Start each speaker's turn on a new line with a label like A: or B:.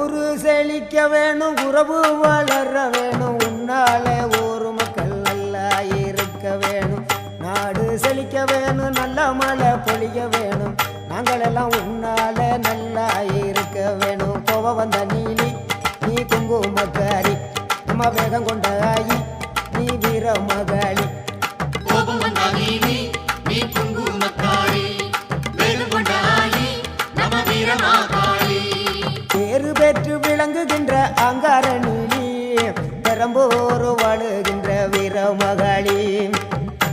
A: ஊரு செழிக்க வேணும் உறவு வளர வேணும். உன்னால ஊரு மக்கள் நல்லா இருக்க வேணும். நாடு செழிக்க வேணும் நல்ல மழை பொழிய வேணும். நாங்கள் எல்லாம் உன்னால நல்லா இருக்க வேணும். கோவ வந்த நீலி நீ குங்குமக்காரி. நம்ம வேகம் கொண்ட ஆயி நீ வீர மகாளி
B: கோபம் வந்தா நீலி தேற்று விளங்குகின்ற அங்காரணிலே பெரம்போர் வாழுகின்ற வீரமகளி.